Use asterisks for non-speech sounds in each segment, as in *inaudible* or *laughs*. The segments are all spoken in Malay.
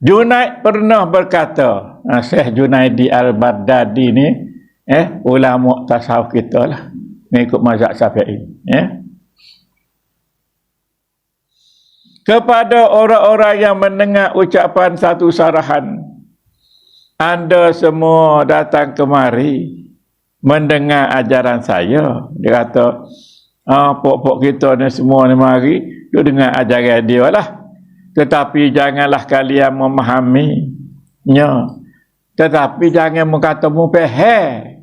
Junaid pernah berkata, ha, Syekh Junaidi Al-Baghdadi ni, eh, ulama tasawuf kita lah, mengikut mazhab Syafi'i. Eh. Kepada orang-orang yang mendengar ucapan satu sarahan, anda semua datang kemari mendengar ajaran saya. Dia kata, ah, pok-pok kita ni semua ni mari, dia dengar ajaran dia lah. Tetapi janganlah kalian memahaminya. Tetapi jangan mengata mu pehe.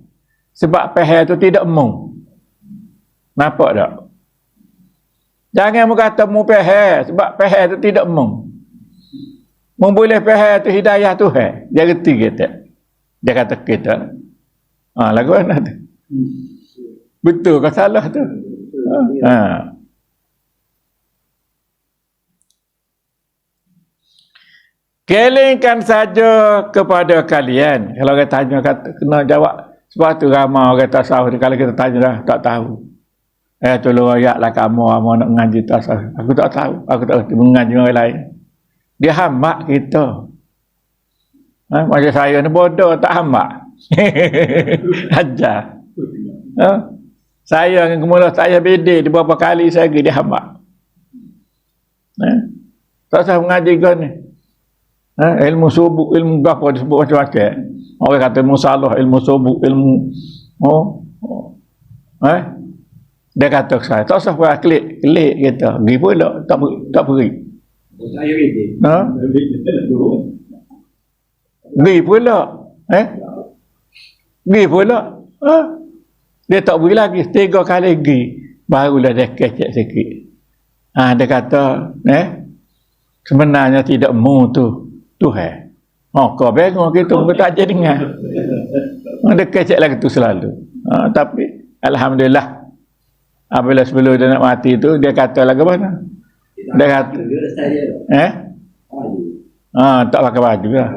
Sebab pehe itu tidak mu. Nampak tak? Jangan mengata mu pehe. Sebab pehe itu tidak mu. Memboleh pehe itu hidayah Tuhan. Dia reti kita. Dia kata kita. Ha, lagu mana tu? Betul ke salah tu? Ha. Kelingkan saja kepada kalian. Kalau kita tanya, kata, kena jawab. Sebab tu ramai orang tasawuf ni. Kalau kita tanya dah, tak tahu. Eh, tolong ayatlah kamu, kamu nak mengaji tasawuf. Aku tak tahu. Aku tak tahu mengaji orang lain. Dia hambak kita. Ha? Macam saya ni bodoh, tak hambak. *laughs* Ajar. Ha? Saya dengan kemulah saya beda. Di beberapa kali saya pergi, dia hambak. Ha? Tak usah mengaji kau ni. Ha? ilmu subuh, ilmu apa disebut macam-macam. Orang kata ilmu salah, ilmu subuh, ilmu oh, oh. Ha? Dia kata saya, tak usah buat klik, klik kita. Pergi pula, tak, tak pergi. Saya ini. Ha? Pergi pula. Eh? Pergi pula. Ha? Dia tak pergi lagi, tiga kali pergi. Barulah dia kecek sikit. Ha, dia kata, eh? Sebenarnya tidak mu tu. Tuhan. Oh, kau bengong kita pun tak jadi dengar. Dia kecek lagi tu selalu. Ha, tapi, Alhamdulillah. Apabila sebelum dia nak mati tu, dia kata lagi mana? Dia kata, eh? Ha, tak pakai baju lah.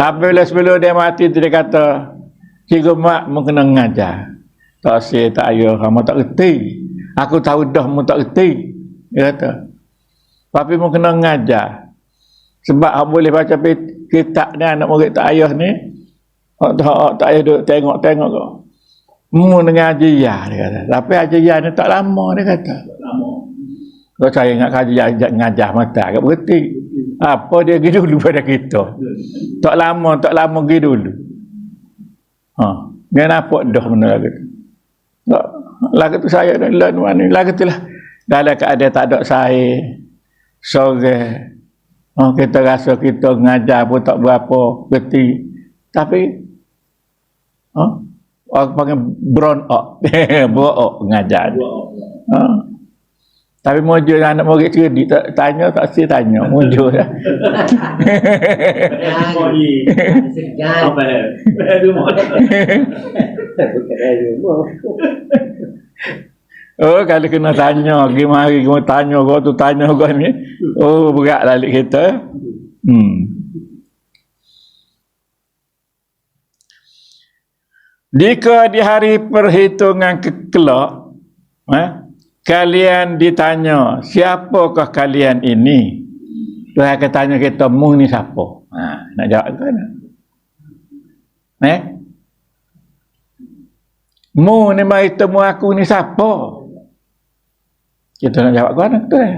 Apabila sebelum dia mati tu, dia kata, Cikgu Mak mu kena ngajar. Tak si, tak ayah, kamu tak reti. Aku tahu dah mu tak reti. Dia kata. Tapi mu kena ngajar. Sebab hak boleh baca kitab ni anak murid tak ayah ni. Hak tak, tak ayah duduk tengok-tengok kau. Mu dengan ajiah dia kata. Tapi ajiah ni tak lama dia kata. Kalau saya ingat kajian ngajar mata agak berhenti. Apa dia pergi *laughs* dulu pada kita. Tak lama, tak lama pergi dulu. Ha. Dia nampak dah benda lagu tu. Tak. Lagu tu saya dan lagu tu lah. Dalam keadaan tak ada saya. Sore. Oh, kita rasa kita ngajar pun tak berapa geti. Tapi oh, orang panggil brown up. *laughs* brown up ngajar. Oh. Tapi mujur anak murid cerdik tak tanya tak si tanya mujur. *laughs* *laughs* Oh kalau kena tanya, mari kena tanya kau tu tanya kau ni. Oh berat balik kita. Hmm. Jika di hari perhitungan kekelak, eh, kalian ditanya, siapakah kalian ini? Tuhan akan tanya kita, mu ni siapa? Ha, nak jawab ke mana? Eh? Mu ni mari temu aku ni siapa? Kita nak jawab mana? Tu eh?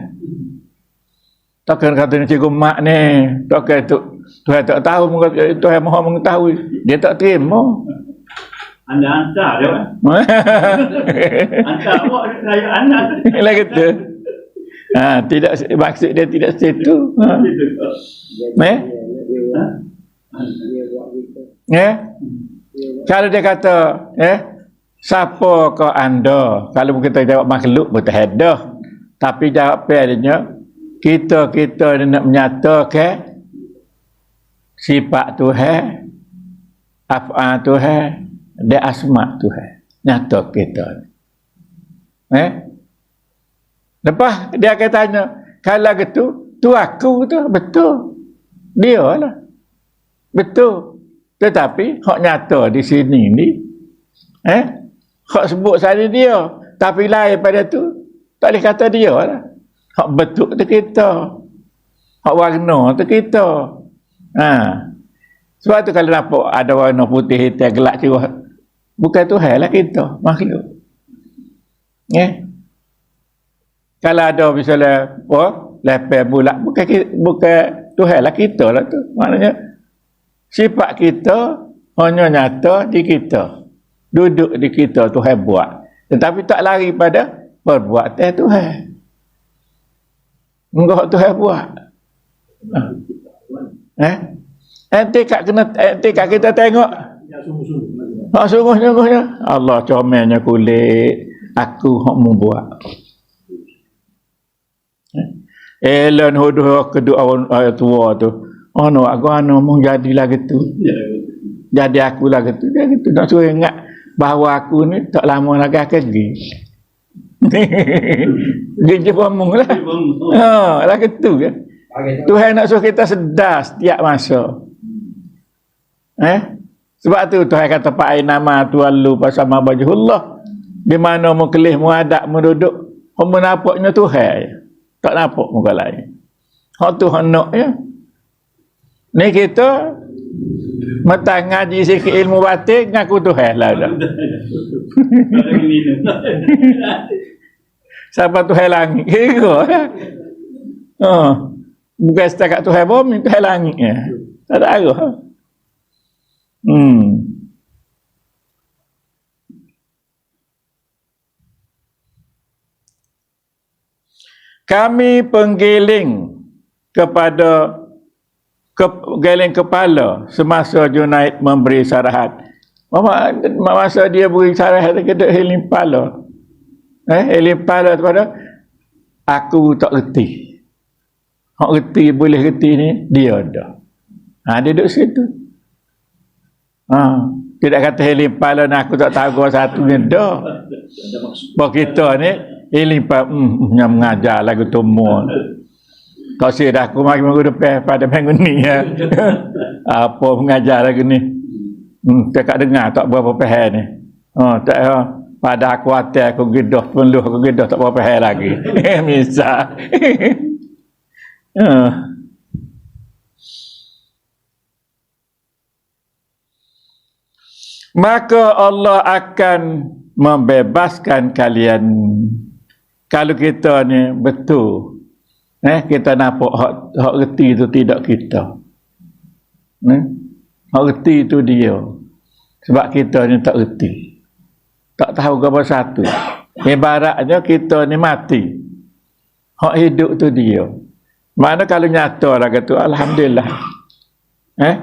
Takkan kata ni cikgu mak ni, takkan tu Tuhan tak tahu, Tuhan maha mengetahui. Dia tak terima. Anda hantar dia *laughs* kan? hantar awak saya anak. Lagi tu. Ha, tidak maksud dia tidak situ. Ha. Eh? Eh? Kalau dia kata, eh? Siapa kau anda? Kalau kita jawab makhluk betul hadah. Tapi jawab padanya kita kita nak menyatakan sifat Tuhan, apa Tuhan, dia asma Tuhan. Nyata kita. Eh? Lepas dia akan tanya, kalau gitu, tu aku tu betul. Dia lah. Betul. Tetapi hak nyata di sini ni eh hak sebut saya dia, tapi lain pada tu tak boleh kata dia lah. Hak betul tu kita. Hak warna tu kita. Ha. Sebab tu kalau nampak ada warna putih hitam gelap cerah bukan Tuhan lah kita, makhluk. Ya. Kalau ada misalnya oh, lepas bulat bukan bukan Tuhan lah kita lah tu. Maknanya sifat kita hanya nyata di kita. Duduk di kita Tuhan buat. Tetapi tak lari pada perbuatan Tuhan. Enggak Tuhan buat. Eh? Nanti kat kena nanti kat kita tengok. Ya. Ha sungguh-sungguhnya Allah comelnya kulit aku hok mu buat. Eh, Elon hodoh kedua orang uh, tua tu. Oh no, aku anu mau jadi lagi tu. Ya, Jadi aku lagi tu. Dia gitu nak suruh ingat bahawa aku ni tak lama akan pergi. *laughs* Gigi pamung lah. bang. Ha, lagi tu kan. Tuhan nak suruh kita sedar setiap masa. Eh? Sebab tu Tuhan kata Pak Ain nama Tuhan lu pasal mabajullah. Di mana mu kelih mu adak mu duduk. Kamu nampaknya Tuhan. Tak nampak muka lain. Hak tu hak nak ya. Ni kita Mata ngaji sikit ilmu batin ngaku Tuhan lah dah. *laughs* Siapa Tuhan langit? Kira lah. Oh. Bukan setakat Tuhan bumi, Tuhan langit ya. Tak ada arah. Hmm. Kami penggiling kepada ke, geling kepala semasa Junaid memberi sarahat. Mama, masa dia beri sarahat kita heling kepala. Eh, heling kepala kepada aku tak reti. Hak reti boleh reti ni dia ada. Ha, dia duduk situ. Ha, tidak kata heling kepala ni aku tak tahu satu ni dah. Bahawa kita ni heling kepala hmm, yang mengajar lagu tumor. Kau sih dah aku mari minggu depan pada minggu ni ya. *laughs* Apa mengajar lagi ni? Hmm, cakap dengar tak berapa pahal ni. Oh, tak ha. Pada aku hati aku gedah penuh aku gedah tak berapa pahal lagi. *laughs* Misal. Ha. *laughs* Maka Allah akan membebaskan kalian kalau kita ni betul eh kita nampak hak hak reti itu tidak kita. Eh? Hak reti itu dia. Sebab kita ni tak reti. Tak tahu apa satu. Ibaratnya kita ni mati. Hak hidup tu dia. Mana kalau nyata lah kata alhamdulillah. Eh?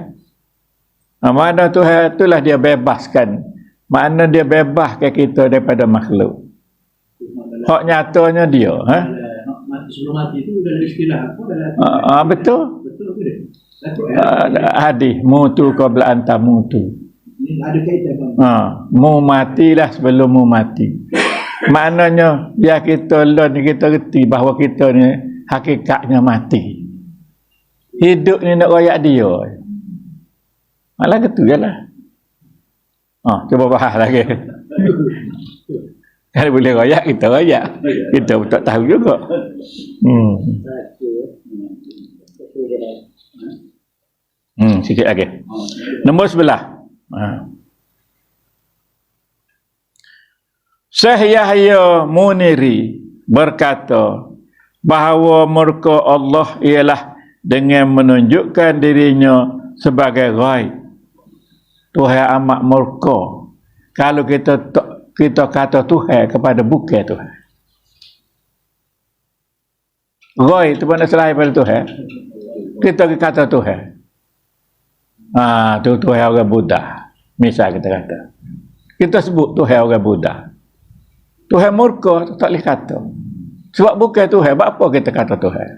Mana tu itulah dia bebaskan. Mana dia bebaskan kita daripada makhluk? Hak nyatanya dia Mati sebelum mati itu dah ada istilah apa dalam Ah, ah, betul. betul ke dia? Satu Ah, hadis mutu qabla anta mutu. Ini ada kaitan bang. Ha, mu matilah sebelum mu mati. Maknanya dia kita learn kita reti bahawa kita ni hakikatnya mati. Hidup ni nak royak dia. Malah gitu je lah. Ha, cuba bahas lagi. *laughs* Kalau boleh royak, kita royak. Kita pun tak tahu juga. Hmm. Hmm, sikit lagi. Nombor sebelah. Ha. Syekh Yahya Muniri berkata bahawa murka Allah ialah dengan menunjukkan dirinya sebagai ghaib. Tuhan amat murka kalau kita tak- kita kata Tuhan kepada bukan Tuhan. Ghaib itu mana selain daripada Tuhan? Kita kata Tuhan. Ah, tu Tuhan orang Buddha. Misal kita kata. Kita sebut Tuhan orang Buddha. Tuhan murka tak boleh kata. Sebab bukan Tuhan, buat apa kita kata Tuhan?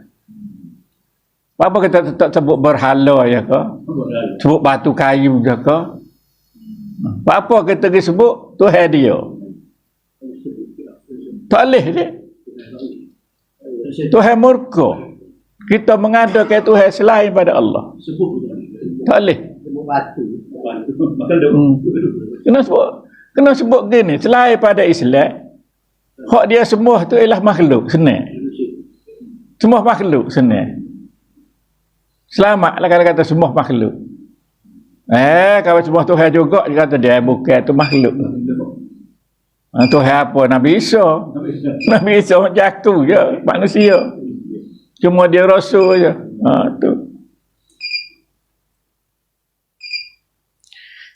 Buat apa kita tak sebut berhala ya ke? Sebut batu kayu je ke? Buat apa kita sebut Tuhan dia? Tak boleh dia. Tuhan murka. Kita mengadakan Tuhan selain pada Allah. Tak boleh. Hmm. Kena sebut kena sebut gini, selain pada Islam, hak dia semua tu ialah makhluk senang. Semua makhluk senang. Selamatlah kalau kata semua makhluk. Eh, kalau semua Tuhan juga, dia kata dia bukan tu makhluk. Ha, Tuhan apa? Nabi Isa. Nabi Isa macam *laughs* aku je, manusia. Cuma dia rasul je. Ha, tu.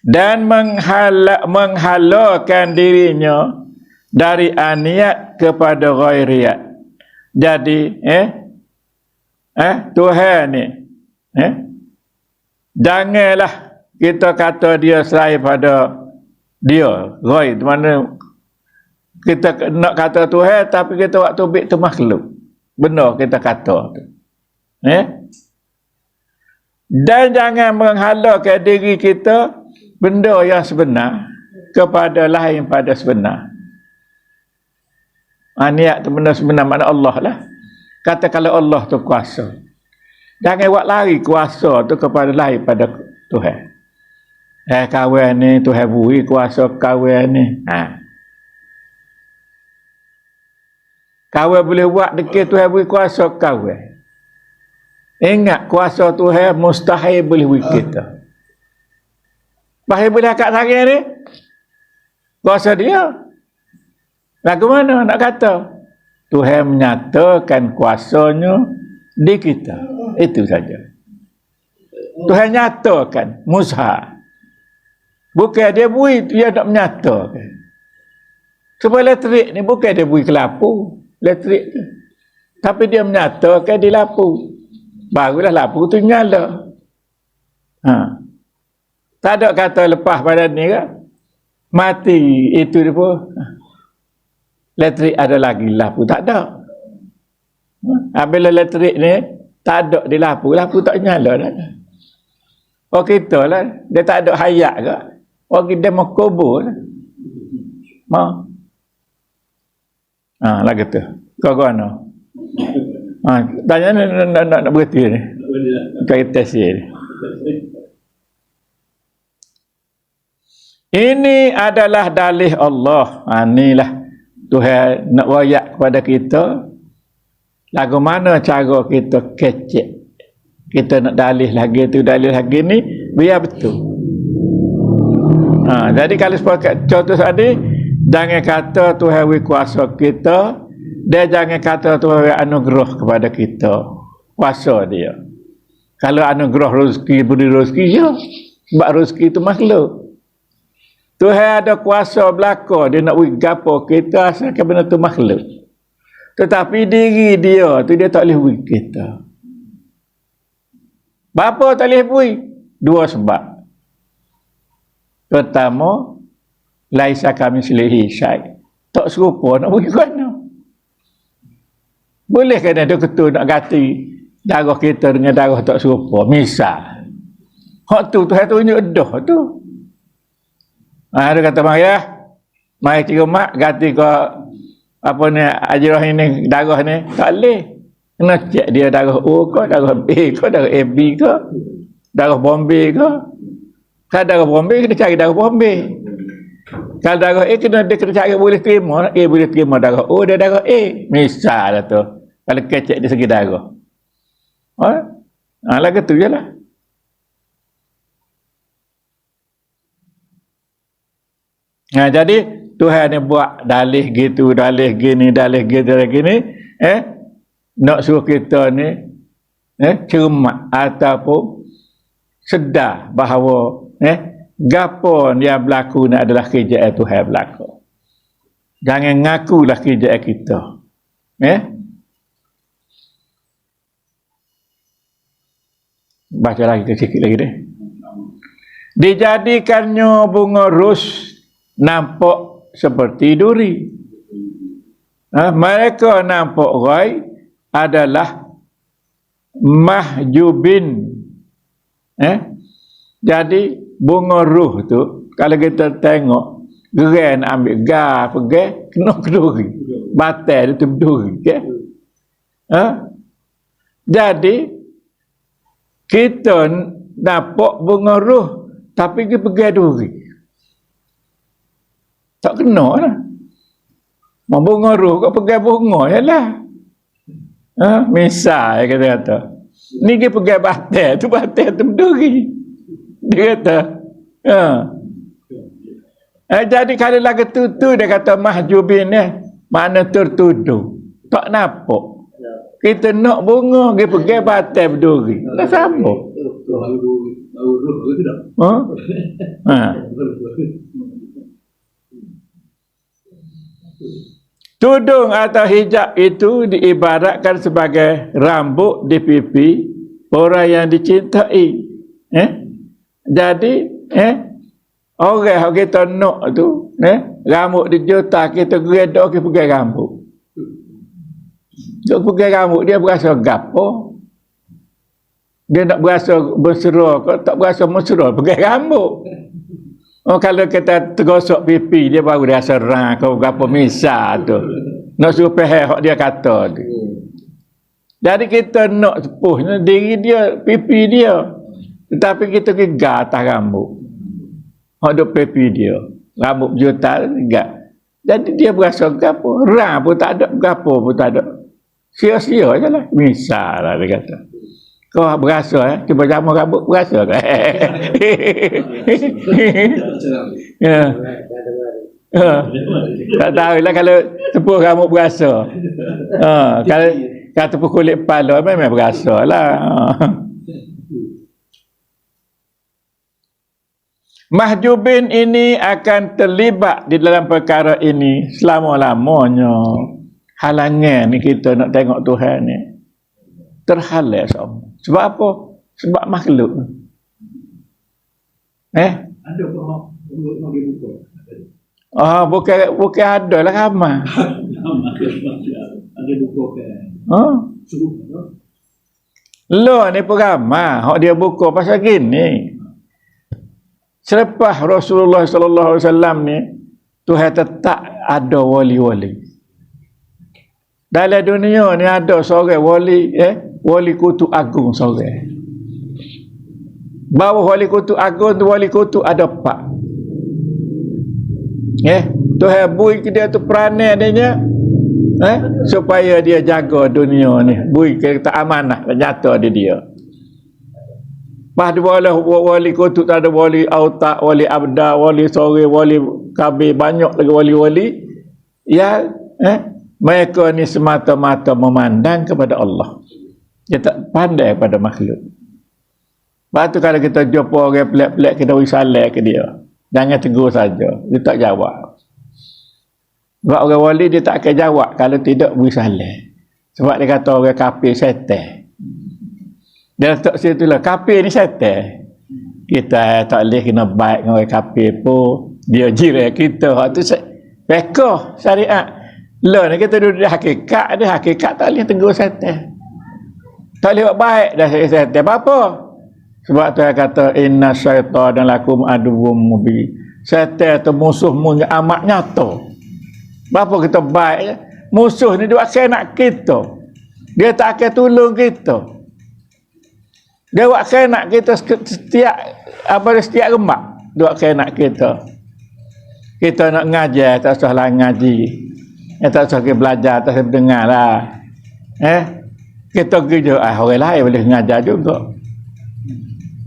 Dan menghala, menghalakan dirinya dari aniat kepada ghairiyat. Jadi, eh, eh, Tuhan ni, eh, janganlah kita kata dia selain pada dia, ghair. Di mana kita nak kata Tuhan, tapi kita waktu bik tu makhluk. Benar kita kata tu. Eh? Dan jangan menghalakan diri kita benda yang sebenar kepada lain pada sebenar. Ha, niat tu benda sebenar mana Allah lah. Kata kalau Allah tu kuasa. Jangan buat lari kuasa tu kepada lain pada Tuhan. Eh kawan ni Tuhan beri kuasa kawan ni. Ha. Kawan boleh buat dekat Tuhan beri kuasa kawan. Ingat kuasa Tuhan mustahil boleh beri kita. Bahaya boleh akak sari ni. Kuasa dia. Lagu mana nak kata? Tuhan menyatakan kuasanya di kita. Itu saja. Tuhan nyatakan musha. Bukan dia bui dia nak menyatakan. Sebab elektrik ni bukan dia bui kelapu. Elektrik tu. Tapi dia menyatakan di lapu. Barulah lapu tu nyala. Ha. Tak ada kata lepas pada ni kan? Mati itu dia pun. Elektrik ada lagi lapu. Tak ada. Ha, bila elektrik ni tak ada di lapu. Lapu tak nyala dah. Oh kita lah. Dia tak ada hayat ke. Oh dia mau kubur lah. Mau. Ha, lagi tu. Kau kau mana? Ha, tanya nak, nak, nak, nak, nak berhenti ni. Kau tes ni. Ini adalah dalih Allah. Ha, inilah Tuhan nak wayak kepada kita. Lagu mana cara kita kecek. Kita nak dalih lagi tu, dalih lagi ni. Biar betul. Ha, jadi kalau sepakat contoh tadi, jangan kata Tuhan wi kuasa kita. Dia jangan kata Tuhan wi anugerah kepada kita. Kuasa dia. Kalau anugerah rezeki, beri rezeki, ya. Sebab rezeki itu makhluk. Tuhan ada kuasa belaka dia nak beri gapo kita asalkan benda tu makhluk. Tetapi diri dia tu dia tak boleh beri kita. Bapa tak boleh beri? Dua sebab. Pertama, laisa kami selihi syai. Tak serupa nak beri *laughs* mana. Boleh kan ada ketua nak ganti darah kita dengan darah tak serupa. Misal. Hak tu Tuhan tunjuk dah tu. Ha, dia kata mari ya. Mari tiga mak ganti ke apa ni ajrah ini darah ni tak boleh. Kena cek dia darah O ke, darah B ke, darah AB ke, darah Bombay ke. Kalau darah Bombay kena cari darah Bombay. Kalau darah A kena dia kena cari boleh terima, A boleh terima darah O dia darah A. Misal lah tu. Kalau kecek di segi darah. Ha? Ha, lagi tu je lah. Nah, jadi Tuhan ni buat dalih gitu, dalih gini, dalih gitu, dalih gini, eh, nak suruh kita ni, eh, cermat ataupun sedar bahawa, eh, gapo yang berlaku ni adalah kerjaan Tuhan berlaku. Jangan ngakulah kerjaan kita. Eh? Baca lagi sikit lagi deh. Dijadikannya bunga rus nampak seperti duri. Ha, mereka nampak rai adalah mahjubin. Eh? Jadi bunga ruh tu kalau kita tengok gerai nak ambil ga pergi kena keduri. Batal tu berduri. Okay? Ha? Jadi kita nampak bunga ruh tapi kita pergi duri. Tak kena lah. Mau bunga roh kau pegang bunga je lah. Ha? Misal kata kata. Ni dia pergi batal, tu batal tu berduri. Dia kata, ha. Eh, jadi kalau lagu tu, tu dia kata mahjubin ni, mana tertuduh. Tak nampak. Kita nak bunga, dia pergi batal berduri. Dah sama. Ha? Ha. Tudung atau hijab itu diibaratkan sebagai rambut di pipi orang yang dicintai. Eh? Jadi, eh? Orang yang kita nak tu, eh? Rambut di juta kita geredok kita pergi rambut. Dia pergi rambut dia berasa gapo. Dia nak berasa berserah, tak berasa mesra, pergi rambut. Oh kalau kita tergosok pipi dia baru dia serang kau berapa misa tu. Nak suruh peheh hak dia kata tu. Jadi kita nak sepuh diri dia, pipi dia. Tetapi kita gegar atas rambut. Hak duk pipi dia. Rambut juta gegar. Jadi dia berasa gapo, rang pun tak ada, gapo pun tak ada. Sia-sia je lah. Misal lah dia kata. Kau berasa eh? Cuba jamu rambut berasa ke? *laughs* ya. Ha. Tak tahu lah kalau tepuk rambut berasa. Ha. Kalau, kalau tepuk kulit kepala memang berasa lah. Ha. Mahjubin ini akan terlibat di dalam perkara ini selama-lamanya. Halangan ni kita nak tengok Tuhan ni. Terhalang semua. Sebab apa? Sebab makhluk. Eh? Ada kau mau mau mau dia buka. Oh, bukan bukan ada lah ramai. *laughs* Ada buka ke. Oh. Lo ni pun ramai. Hak dia buka pasal gini. Selepas Rasulullah sallallahu alaihi wasallam ni Tuhan tetap ada wali-wali. Dalam dunia ni ada seorang wali eh wali kutu agung seorang. Bawah wali kutu agung tu wali kutu ada empat. Eh, Tuhan bui dia tu peranan adanya. Eh, supaya dia jaga dunia ni. Bui ke tak amanah nyata di dia. Pas dia boleh wali kutu tak ada wali autak, wali abda, wali sore, wali kabir, banyak lagi wali-wali. Ya, eh, mereka ni semata-mata memandang kepada Allah. Dia tak pandai pada makhluk. Lepas tu kalau kita jumpa orang pelik-pelik, kita beri salah ke dia. Jangan tegur saja. Dia tak jawab. Sebab orang wali dia tak akan jawab kalau tidak beri salah. Sebab dia kata orang kafir setan. Dia letak situ lah, kafir ni setan. Kita tak boleh kena baik dengan orang pun. Dia jiran kita. Hak tu pekoh syariat. Lah ni kita duduk di hakikat. Dia hakikat tak boleh tegur setan. Tak boleh buat baik dah setan. Apa-apa? Sebab tu dia kata inna syaitan dan lakum aduwwum mubi. Setan tu musuhmu yang amat nyata. Berapa kita baik? Musuh ni dia akan nak kita. Dia tak akan tolong kita. Dia akan nak kita setiap apa setiap remak. Dia akan nak kita. Kita nak ngajar tak usah lah ngaji. Ya, tak usah kita belajar tak usah dengar lah. Eh? Kita kerja ah orang lain boleh ngajar juga.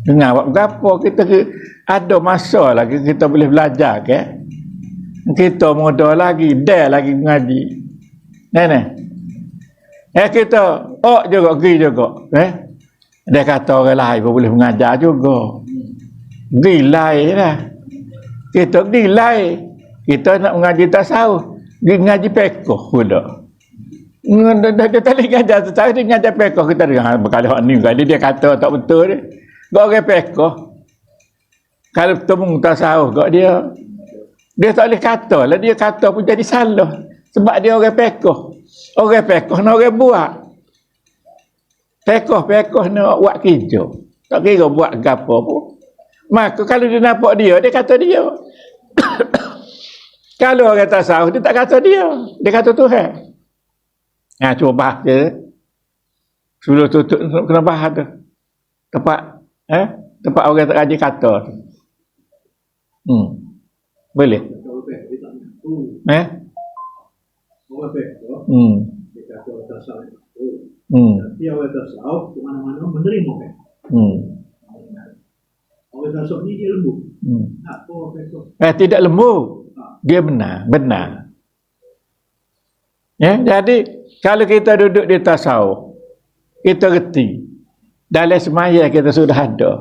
Dengar buat berapa kita ada masa lagi kita boleh belajar ke. Kita muda lagi, dah lagi mengaji. Nenek. Eh kita oh juga pergi juga. Eh? Dia kata orang lain pun boleh mengajar juga. Gilai lah. Kita gilai. Kita nak mengaji tasawuf. Dia mengaji pekoh pula. Dia, tak boleh ngajar tasawuf, dia mengajar pekoh. Kita dengar berkali hak ni. Kali dia kata tak betul dia. Kau orang pekoh. Kalau temu tasawuf kau dia. Dia tak boleh kata lah. Dia kata pun jadi salah. Sebab dia orang pekoh. Orang pekoh orang buat. Pekoh-pekoh nak buat kerja. Tak kira buat gapo pun. Maka kalau dia nampak dia, dia kata dia. *coughs* kalau orang tasawuf, dia tak kata dia. Dia kata Tuhan. Ha, cuba bahas je. Sebelum tutup, kena bahas tu. Tempat, eh? Tempat orang tak rajin kata tu. Hmm. Boleh? Dia. Eh? Orang pek, Hmm. Hmm. Tapi orang tasawuf mana-mana menerima kan. Hmm. Orang tasawuf ni dia lembut. Hmm. Tak Eh, tidak lembu. Dia benar, benar. Ya, jadi kalau kita duduk di tasawuf, kita reti. Dalam semaya kita sudah ada.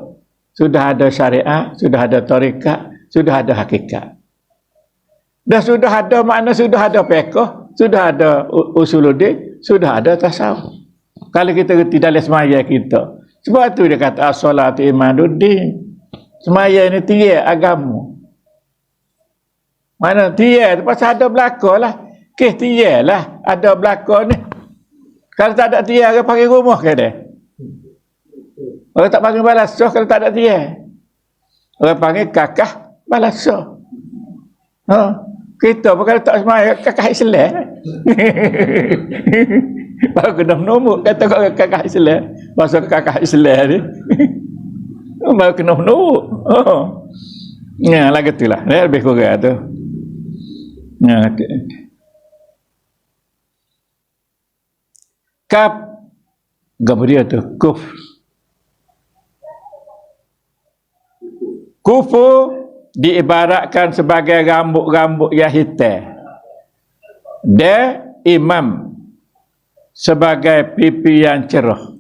Sudah ada syariat, sudah ada tarikat, sudah ada hakikat. Dah sudah ada makna sudah ada pekoh, sudah ada usuluddin, sudah ada tasawuf. Kalau kita reti dalam semaya kita. Sebab tu dia kata as-salatu imaduddin. Semaya ni tiada agama. Mana tiada tu pasal ada belakang lah. Kes tiada lah. Ada belakang ni. Kalau tak ada tiada, orang panggil rumah ke dia? Orang tak panggil balasoh kalau tak ada tiada. Orang panggil kakak balasoh. Ha. Kita pun kalau tak semaya, kakak Islam. *laughs* *laughs* Baru kena menumuk kata kau kakak Islam. Masa kakak Islam ni. *laughs* Baru kena menumuk. Oh. Ya, lah gitulah. Dia lebih kurang tu. Ya, okay. Kap Gabriel tu kuf. Kufu diibaratkan sebagai rambut-rambut yang hitam. Dia imam sebagai pipi yang cerah.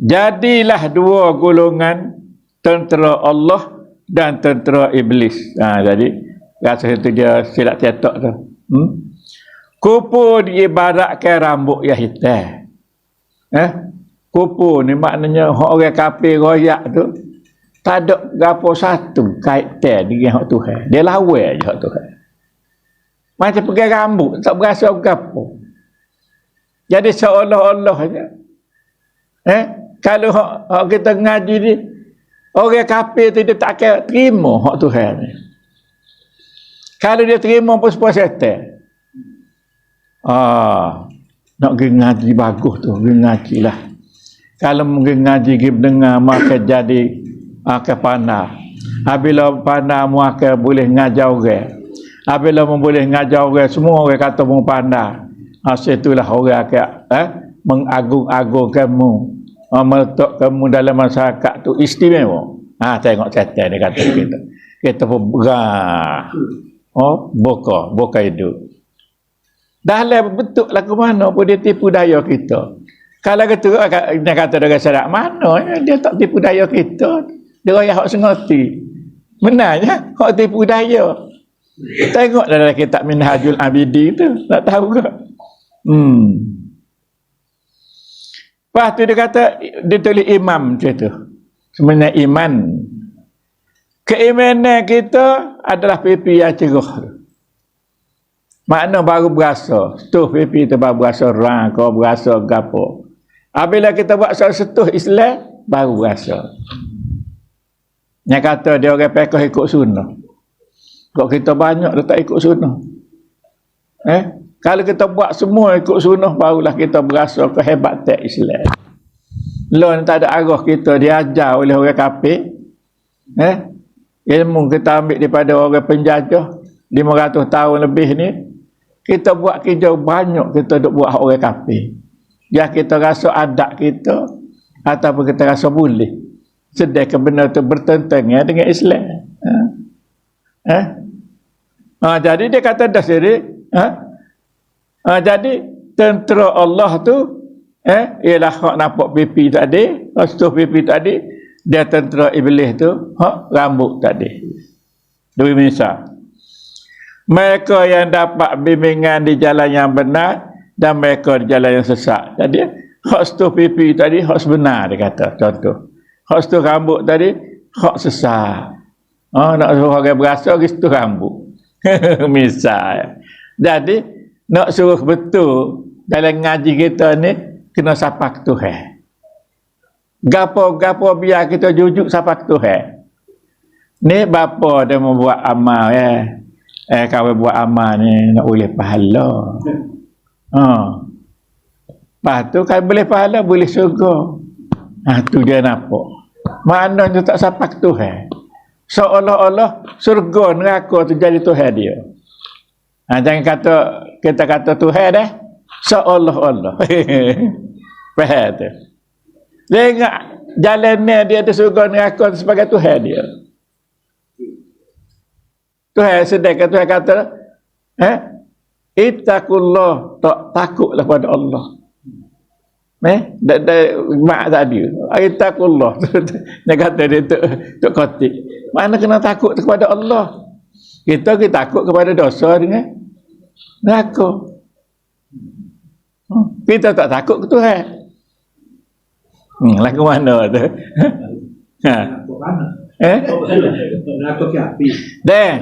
Jadilah dua golongan tentera Allah dan tentera iblis. Ha, jadi rasa itu dia silap cetak tu. Hmm? Kupu diibaratkan rambut yang hitam. Eh? Kupu ni maknanya orang kafir royak tu tak ada gapo satu kaitan dengan hak Tuhan. Dia lawan je hak Tuhan. Macam pegang rambut, tak berasa gapo. Jadi seolah-olah je. Eh? Kalau hak, hak kita ngaji ni, orang kafir tu dia tak akan terima hak Tuhan ni. Kalau dia terima pun sepuas setan. Ah, nak pergi ngaji bagus tu, pergi ngaji lah. Kalau mungkin ngaji pergi mendengar, maka jadi akan pandai. Apabila pandai, maka boleh ngajar orang. Apabila boleh ngajar orang, semua orang kata mu pandai. Hasil itulah orang akan eh, mengagung-agungkanmu. Uh, meletak kamu dalam masyarakat tu istimewa. Ha, tengok setan dia kata kita. Kita pun berah. Oh, boka, boka hidup. Dah lah betul lah ke mana pun dia tipu daya kita. Kalau kata dia kata dengan syarat mana ya? dia tak tipu daya kita. Dia raya hak sengoti. Benarnya hak tipu daya. Tengok dalam kitab Minhajul Abidi tu, tak tahu ke? Hmm. Lepas tu dia kata dia tulis imam macam tu. Sebenarnya iman. Keimanan kita adalah pipi yang cerah. Makna baru berasa. Setuh pipi tu baru berasa rang, kau berasa gapo. Apabila kita buat setuh Islam, baru berasa. Yang kata dia orang pekoh ikut sunnah. Kok kita banyak dia tak ikut sunnah. Eh? Kalau kita buat semua ikut sunnah, barulah kita berasa kehebatan Islam. Lain tak ada arah kita diajar oleh orang kafir. Eh? Ilmu kita ambil daripada orang penjajah 500 tahun lebih ni kita buat kerja banyak kita duk buat orang kafir. Ya kita rasa adat kita ataupun kita rasa boleh. Sedangkan benda tu bertentang ya, dengan Islam. Ha? Eh? Ha, jadi dia kata dah sendiri, ha? Ha? jadi tentera Allah tu eh ialah hak nampak pipi tadi, stuh pipi tadi, dia tentera iblis tu hak rambut tadi. Dua misal. Mereka yang dapat bimbingan di jalan yang benar dan mereka di jalan yang sesat. Jadi hak stuh pipi tadi hak sebenar dia kata contoh. Hak stuh rambut tadi hak sesat. Oh, nak suruh orang berasa stuh rambut. *laughs* Misal. Jadi nak suruh betul dalam ngaji kita ni kena sapak Tuhan. Gapo-gapo biar kita jujuk sapak Tuhan. Ni bapa dia membuat amal eh. Eh kalau buat amal ni nak boleh pahala. Ha. Lepas tu kalau boleh pahala boleh surga. Ha tu dia nampak. Maknanya tak sapak Tuhan. Seolah-olah surga neraka tu jadi Tuhan dia. Ha, jangan kata kita kata Tuhan dah. Seolah Allah. *laughs* Faham tu. Ingat jalannya dia di surga neraka sebagai Tuhan dia. Tuhan sedekah Tuhan kata, eh, Ittaqullah, tak takutlah pada Allah. Eh, dak dak mak tadi. Ittaqullah. *laughs* dia kata dia tok tok kotik. Mana kena takut kepada Allah? Kita kita takut kepada dosa dengan neraka. Hmm. Kita tak takut ke Tuhan. Hmm, lagu mana tu? *laughs* ha. Eh? Neraka ke api? Dan.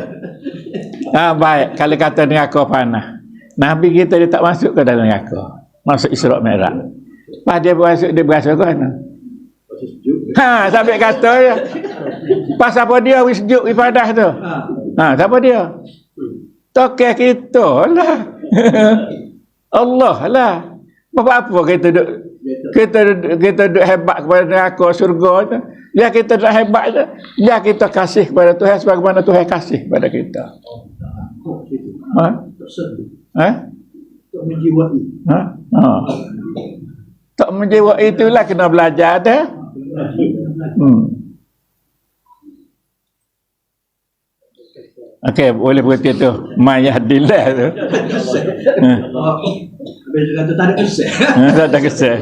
Ah baik, kalau kata neraka panah. Nabi kita dia tak masuk ke dalam neraka. Masuk Isra' Mi'raj. Pas dia masuk dia berasa ke mana? Ha, sampai kata ya. Pas apa dia wis sejuk ibadah tu? Ha. Ha, siapa dia? Tokoh kita lah. *laughs* Allah lah. Apa apa kita duk kita kita duk hebat kepada neraka surga tu. Ya kita duk hebat tu. Ya kita kasih kepada Tuhan sebagaimana Tuhan kasih kepada kita. Ha? Ha? Tak menjiwai. Ha? Ha. Tak menjiwa itulah kena belajar dah. Hmm. Okey, boleh berhenti tu. Mayahdillah tu. Habis dia kata tak ada. Ha, tak ada kesal.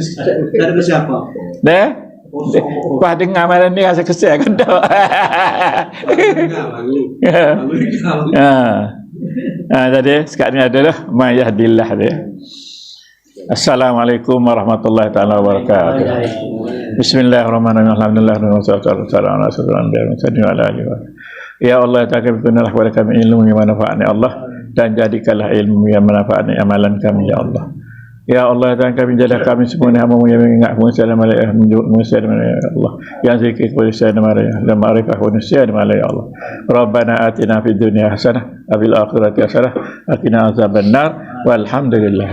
*laughs* Tak ada kesih apa. Dah? Kosong. oh, Pas dengar malam ni rasa kesal kan tak? Ha. Ha, jadi sekarang ni adalah Mayahdillah dia. Assalamualaikum warahmatullahi taala wabarakatuh. Bismillahirrahmanirrahim. Alhamdulillah dan wassalatu wassalamu ala rasulillah wa ala alihi wa Ya Allah, takabirkanlah kepada kami ilmu yang manfaatnya Allah dan jadikanlah ilmu yang manfaatnya amalan kami ya Allah. Ya Allah dan kami jadikan kami semua ni hamba yang mengingat Musa dan Malaikat Musa dan Malaikat ya Allah. Yang zikir kepada Musa dan Malaikat dan ma'rifah kepada Musa dan Malaikat ya Allah. Rabbana atina fid dunya hasanah wa fil akhirati hasanah wa qina azabannar walhamdulillah